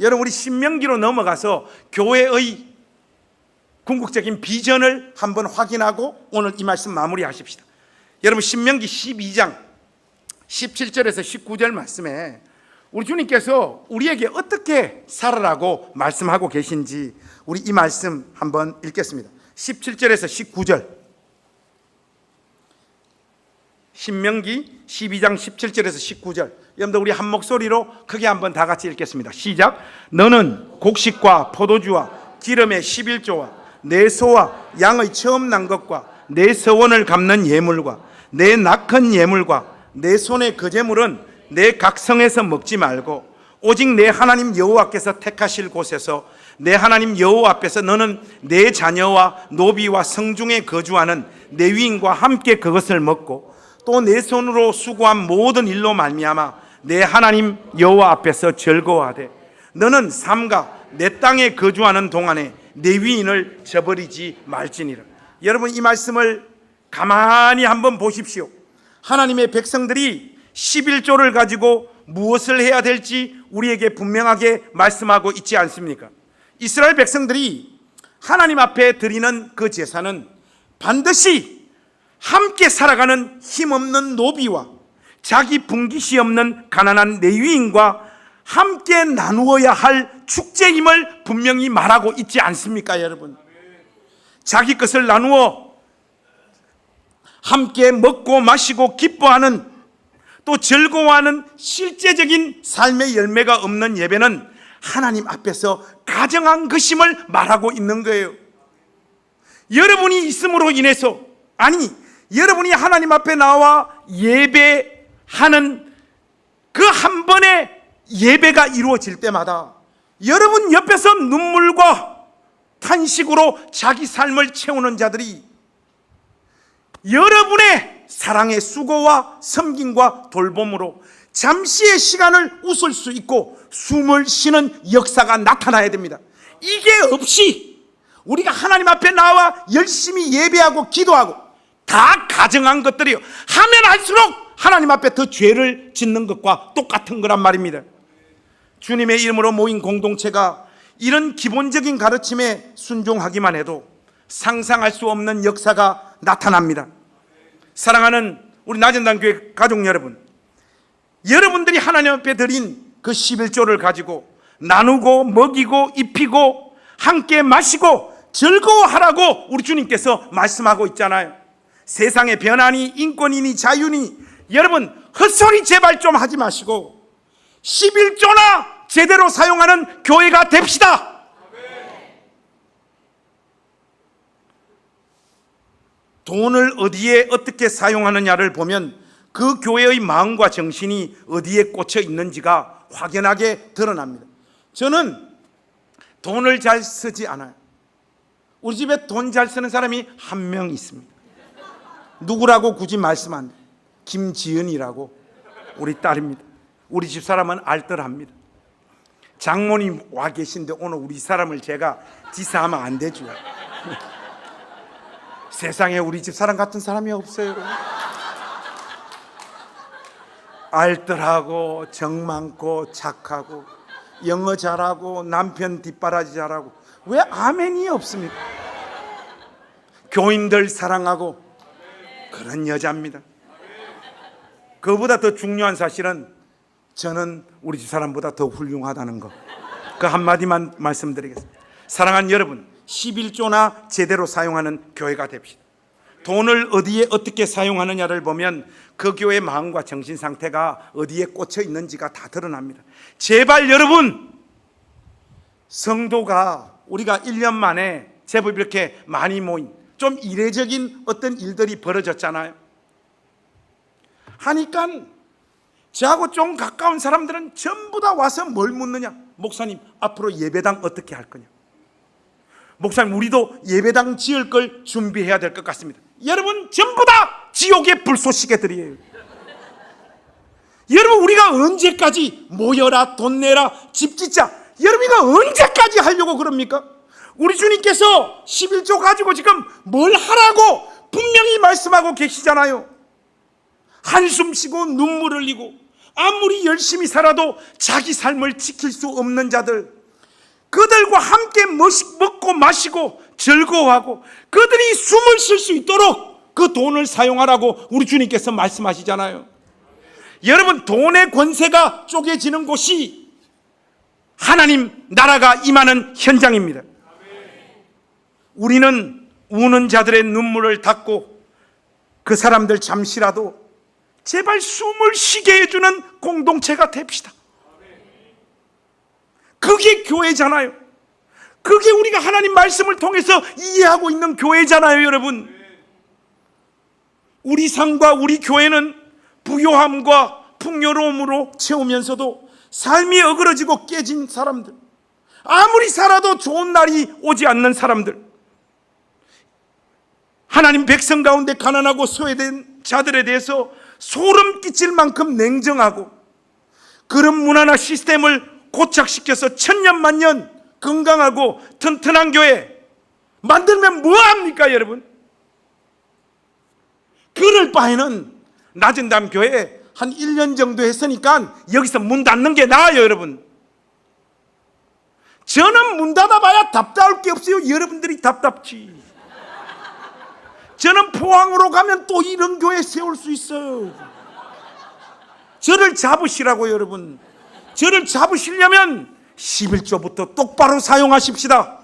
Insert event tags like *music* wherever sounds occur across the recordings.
여러분 우리 신명기로 넘어가서 교회의 궁극적인 비전을 한번 확인하고 오늘 이 말씀 마무리하십시다. 여러분 신명기 12장 17절에서 19절 말씀에 우리 주님께서 우리에게 어떻게 살아라고 말씀하고 계신지 우리 이 말씀 한번 읽겠습니다. 17절에서 19절. 신명기 12장 17절에서 19절. 여러분들 우리 한 목소리로 크게 한번 다 같이 읽겠습니다. 시작. 너는 곡식과 포도주와 기름의 11조와 내 소와 양의 처음 난 것과 내 서원을 갚는 예물과 내 낙헌 예물과 내 손의 거제물은 내 각성에서 먹지 말고 오직 내 하나님 여호와께서 택하실 곳에서 내 하나님 여호와 앞에서 너는 내 자녀와 노비와 성중에 거주하는 내 위인과 함께 그것을 먹고 또 내 손으로 수고한 모든 일로 말미암아 내 하나님 여호와 앞에서 즐거워하되 너는 삼가 내 땅에 거주하는 동안에 내 위인을 저버리지 말지니라. 여러분 이 말씀을 가만히 한번 보십시오. 하나님의 백성들이 11조를 가지고 무엇을 해야 될지 우리에게 분명하게 말씀하고 있지 않습니까? 이스라엘 백성들이 하나님 앞에 드리는 그 제사는 반드시 함께 살아가는 힘없는 노비와 자기 분깃이 없는 가난한 레위인과 함께 나누어야 할 축제임을 분명히 말하고 있지 않습니까, 여러분? 자기 것을 나누어 함께 먹고 마시고 기뻐하는 또 즐거워하는 실제적인 삶의 열매가 없는 예배는 하나님 앞에서 가정한 것임을 말하고 있는 거예요. 여러분이 있음으로 인해서 아니 여러분이 하나님 앞에 나와 예배하는 그 한 번의 예배가 이루어질 때마다 여러분 옆에서 눈물과 탄식으로 자기 삶을 채우는 자들이 여러분의 사랑의 수고와 섬김과 돌봄으로 잠시의 시간을 웃을 수 있고 숨을 쉬는 역사가 나타나야 됩니다. 이게 없이 우리가 하나님 앞에 나와 열심히 예배하고 기도하고 다 가정한 것들이요. 하면 할수록 하나님 앞에 더 죄를 짓는 것과 똑같은 거란 말입니다. 주님의 이름으로 모인 공동체가 이런 기본적인 가르침에 순종하기만 해도 상상할 수 없는 역사가 나타납니다. 사랑하는 우리 나전단교회 가족 여러분, 여러분들이 하나님 앞에 드린 그 11조를 가지고 나누고 먹이고 입히고 함께 마시고 즐거워하라고 우리 주님께서 말씀하고 있잖아요. 세상의 변화니 인권이니 자유니 여러분 헛소리 제발 좀 하지 마시고 11조나 제대로 사용하는 교회가 됩시다. 돈을 어디에 어떻게 사용하느냐를 보면 그 교회의 마음과 정신이 어디에 꽂혀 있는지가 확연하게 드러납니다. 저는 돈을 잘 쓰지 않아요. 우리 집에 돈 잘 쓰는 사람이 한 명 있습니다. 누구라고 굳이 말씀 안 돼. 김지은이라고 우리 딸입니다. 우리 집 사람은 알뜰합니다. 장모님 와 계신데 오늘 우리 사람을 제가 지사하면 안 되죠. *laughs* 세상에 우리 집 사람 같은 사람이 없어요. 알뜰하고 정 많고 착하고 영어 잘하고 남편 뒷바라지 잘하고 왜 아멘이 없습니까? 교인들 사랑하고 그런 여자입니다. 그보다 더 중요한 사실은 저는 우리 집 사람보다 더 훌륭하다는 거. 그 한마디만 말씀드리겠습니다. 사랑하는 여러분, 11조나 제대로 사용하는 교회가 됩시다. 돈을 어디에 어떻게 사용하느냐를 보면 그 교회의 마음과 정신 상태가 어디에 꽂혀 있는지가 다 드러납니다. 제발 여러분, 성도가 우리가 1년 만에 제법 이렇게 많이 모인 좀 이례적인 어떤 일들이 벌어졌잖아요. 하니까 저하고 좀 가까운 사람들은 전부 다 와서 뭘 묻느냐? 목사님, 앞으로 예배당 어떻게 할 거냐? 목사님, 우리도 예배당 지을 걸 준비해야 될 것 같습니다. 여러분, 전부 다 지옥의 불쏘시개들이에요. 여러분, 우리가 언제까지 모여라, 돈 내라, 집 짓자. 여러분이가 언제까지 하려고 그럽니까? 우리 주님께서 11조 가지고 지금 뭘 하라고 분명히 말씀하고 계시잖아요. 한숨 쉬고 눈물 흘리고 아무리 열심히 살아도 자기 삶을 지킬 수 없는 자들, 그들과 함께 먹고 마시고 즐거워하고 그들이 숨을 쉴 수 있도록 그 돈을 사용하라고 우리 주님께서 말씀하시잖아요. 여러분, 돈의 권세가 쪼개지는 곳이 하나님 나라가 임하는 현장입니다. 우리는 우는 자들의 눈물을 닦고 그 사람들 잠시라도 제발 숨을 쉬게 해주는 공동체가 됩시다. 그게 교회잖아요. 그게 우리가 하나님 말씀을 통해서 이해하고 있는 교회잖아요, 여러분. 우리 삶과 우리 교회는 부요함과 풍요로움으로 채우면서도 삶이 어그러지고 깨진 사람들, 아무리 살아도 좋은 날이 오지 않는 사람들, 하나님 백성 가운데 가난하고 소외된 자들에 대해서 소름 끼칠 만큼 냉정하고 그런 문화나 시스템을 고착시켜서 천년만년 건강하고 튼튼한 교회 만들면 뭐합니까 여러분? 그럴 바에는 낮은 담 교회 한 1년 정도 했으니까 여기서 문 닫는 게 나아요 여러분 저는 문 닫아봐야 답답할 게 없어요 여러분들이 답답지 저는 포항으로 가면 또 이런 교회 세울 수 있어요. 저를 잡으시라고 여러분. 저를 잡으시려면 11조부터 똑바로 사용하십시다.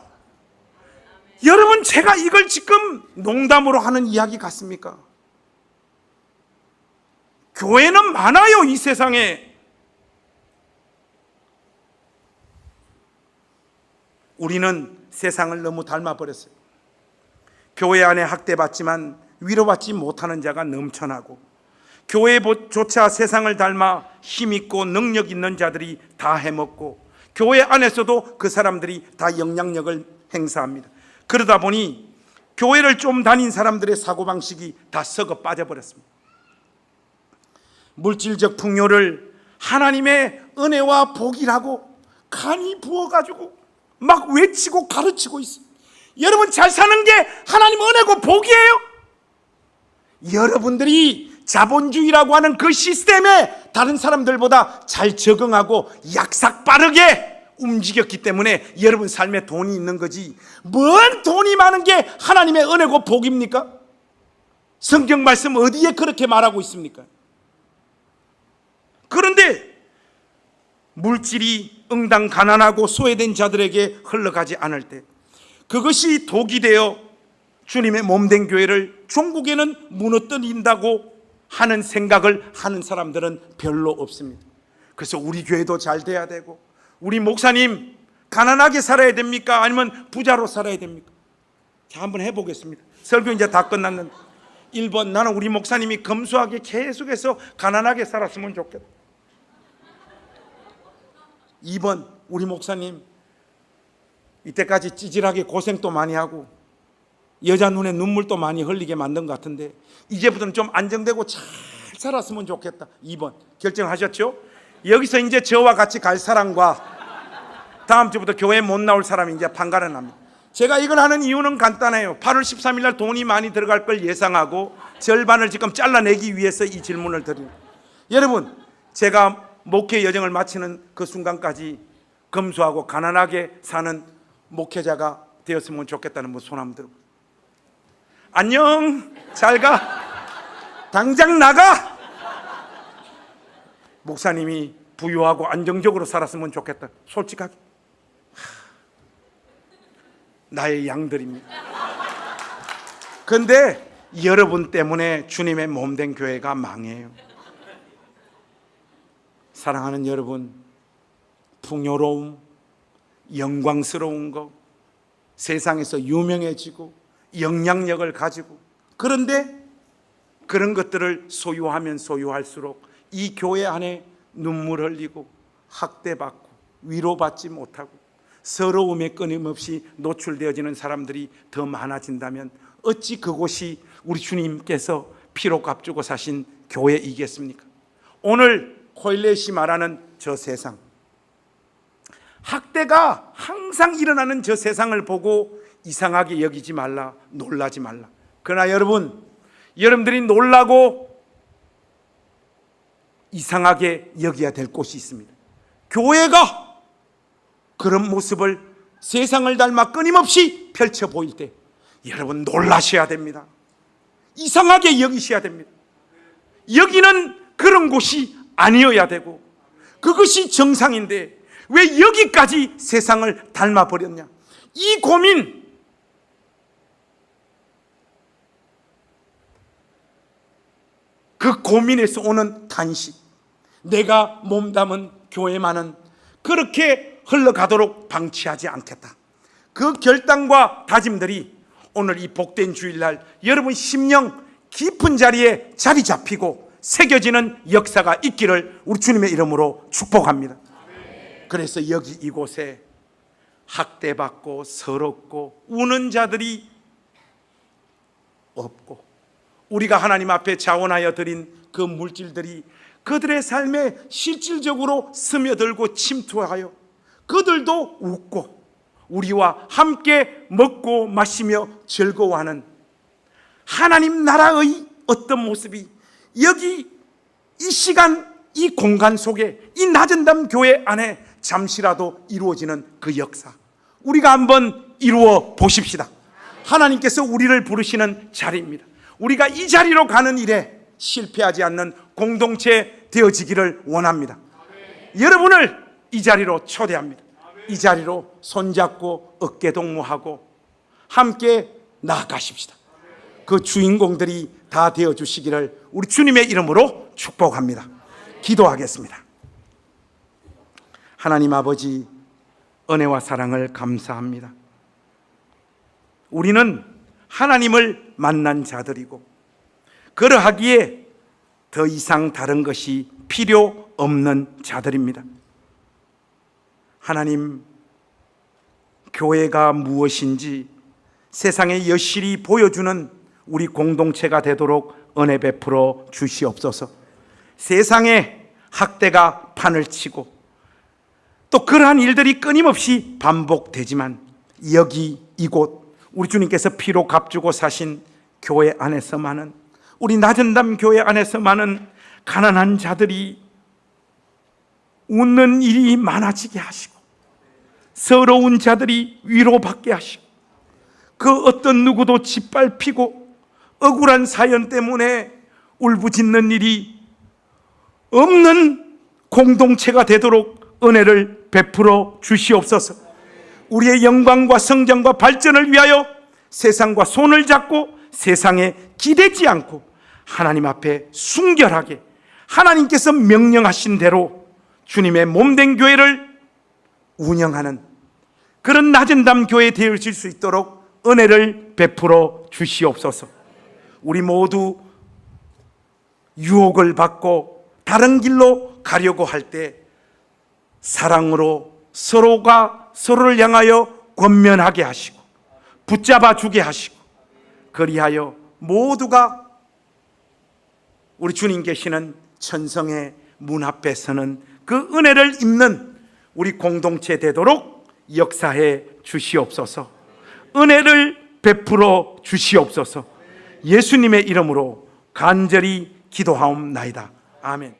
여러분 제가 이걸 지금 농담으로 하는 이야기 같습니까? 교회는 많아요 이 세상에. 우리는 세상을 너무 닮아버렸어요. 교회 안에 학대받지만 위로받지 못하는 자가 넘쳐나고 교회조차 세상을 닮아 힘있고 능력 있는 자들이 다 해먹고 교회 안에서도 그 사람들이 다 영향력을 행사합니다. 그러다 보니 교회를 좀 다닌 사람들의 사고방식이 다 썩어 빠져버렸습니다. 물질적 풍요를 하나님의 은혜와 복이라고 간이 부어가지고 막 외치고 가르치고 있어요. 여러분 잘 사는 게 하나님 은혜고 복이에요. 여러분들이 자본주의라고 하는 그 시스템에 다른 사람들보다 잘 적응하고 약삭 빠르게 움직였기 때문에 여러분 삶에 돈이 있는 거지. 뭔 돈이 많은 게 하나님의 은혜고 복입니까? 성경 말씀 어디에 그렇게 말하고 있습니까? 그런데 물질이 응당 가난하고 소외된 자들에게 흘러가지 않을 때 그것이 독이 되어 주님의 몸된 교회를 종국에는 무너뜨린다고 하는 생각을 하는 사람들은 별로 없습니다. 그래서 우리 교회도 잘 돼야 되고 우리 목사님 가난하게 살아야 됩니까? 아니면 부자로 살아야 됩니까? 자, 한번 해보겠습니다. 설교 이제 다 끝났는데 1번 나는 우리 목사님이 검소하게 계속해서 가난하게 살았으면 좋겠다. 2번 우리 목사님 이때까지 찌질하게 고생도 많이 하고 여자 눈에 눈물도 많이 흘리게 만든 것 같은데 이제부터는 좀 안정되고 잘 살았으면 좋겠다. 2번 결정하셨죠? 여기서 이제 저와 같이 갈 사람과 다음 주부터 교회 못 나올 사람이 이제 판가름 납니다. 제가 이걸 하는 이유는 간단해요. 8월 13일 날 돈이 많이 들어갈 걸 예상하고 절반을 지금 잘라내기 위해서 이 질문을 드립니다. 여러분, 제가 목회 여정을 마치는 그 순간까지 검소하고 가난하게 사는 목회자가 되었으면 좋겠다는 분손 한번 들어. 안녕, 잘 가. 당장 나가. 목사님이 부유하고 안정적으로 살았으면 좋겠다. 솔직하게. 나의 양들입니다. 근데 여러분 때문에 주님의 몸된 교회가 망해요. 사랑하는 여러분, 풍요로움, 영광스러운 것, 세상에서 유명해지고 영향력을 가지고 그런데 그런 것들을 소유하면 소유할수록 이 교회 안에 눈물 흘리고 학대받고 위로받지 못하고 서러움에 끊임없이 노출되어지는 사람들이 더 많아진다면 어찌 그곳이 우리 주님께서 피로 값주고 사신 교회이겠습니까? 오늘 코일렛이 말하는 저 세상 학대가 항상 일어나는 저 세상을 보고 이상하게 여기지 말라, 놀라지 말라. 그러나 여러분, 여러분들이 놀라고 이상하게 여겨야 될 곳이 있습니다. 교회가 그런 모습을 세상을 닮아 끊임없이 펼쳐 보일 때 여러분 놀라셔야 됩니다. 이상하게 여기셔야 됩니다. 여기는 그런 곳이 아니어야 되고 그것이 정상인데 왜 여기까지 세상을 닮아 버렸냐? 이 고민 그 고민에서 오는 탄식 내가 몸담은 교회만은 그렇게 흘러가도록 방치하지 않겠다. 그 결단과 다짐들이 오늘 이 복된 주일날 여러분 심령 깊은 자리에 자리 잡히고 새겨지는 역사가 있기를 우리 주님의 이름으로 축복합니다. 그래서 여기 이곳에 학대받고 서럽고 우는 자들이 없고 우리가 하나님 앞에 자원하여 드린 그 물질들이 그들의 삶에 실질적으로 스며들고 침투하여 그들도 웃고 우리와 함께 먹고 마시며 즐거워하는 하나님 나라의 어떤 모습이 여기 이 시간 이 공간 속에 이 낮은 담 교회 안에 잠시라도 이루어지는 그 역사 우리가 한번 이루어 보십시다. 하나님께서 우리를 부르시는 자리입니다. 우리가 이 자리로 가는 일에 실패하지 않는 공동체 되어지기를 원합니다. 여러분을 이 자리로 초대합니다. 이 자리로 손잡고 어깨 동무하고 함께 나아가십시다. 그 주인공들이 다 되어 주시기를 우리 주님의 이름으로 축복합니다. 기도하겠습니다. 하나님 아버지 은혜와 사랑을 감사합니다. 우리는 하나님을 만난 자들이고 그러하기에 더 이상 다른 것이 필요 없는 자들입니다. 하나님, 교회가 무엇인지 세상에 여실히 보여주는 우리 공동체가 되도록 은혜 베풀어 주시옵소서. 세상에 학대가 판을 치고 또 그러한 일들이 끊임없이 반복되지만 여기 이곳 우리 주님께서 피로 값주고 사신 교회 안에서만은 우리 낮은 담 교회 안에서만은 가난한 자들이 웃는 일이 많아지게 하시고 서러운 자들이 위로받게 하시고 그 어떤 누구도 짓밟히고 억울한 사연 때문에 울부짖는 일이 없는 공동체가 되도록 은혜를 베풀어 주시옵소서. 우리의 영광과 성장과 발전을 위하여 세상과 손을 잡고 세상에 기대지 않고 하나님 앞에 순결하게 하나님께서 명령하신 대로 주님의 몸된 교회를 운영하는 그런 낮은 담 교회 되어질 수 있도록 은혜를 베풀어 주시옵소서. 우리 모두 유혹을 받고 다른 길로 가려고 할 때 사랑으로 서로가 서로를 향하여 권면하게 하시고 붙잡아 주게 하시고 그리하여 모두가 우리 주님 계시는 천성의 문 앞에 서는 그 은혜를 입는 우리 공동체 되도록 역사해 주시옵소서. 은혜를 베풀어 주시옵소서. 예수님의 이름으로 간절히 기도하옵나이다. 아멘.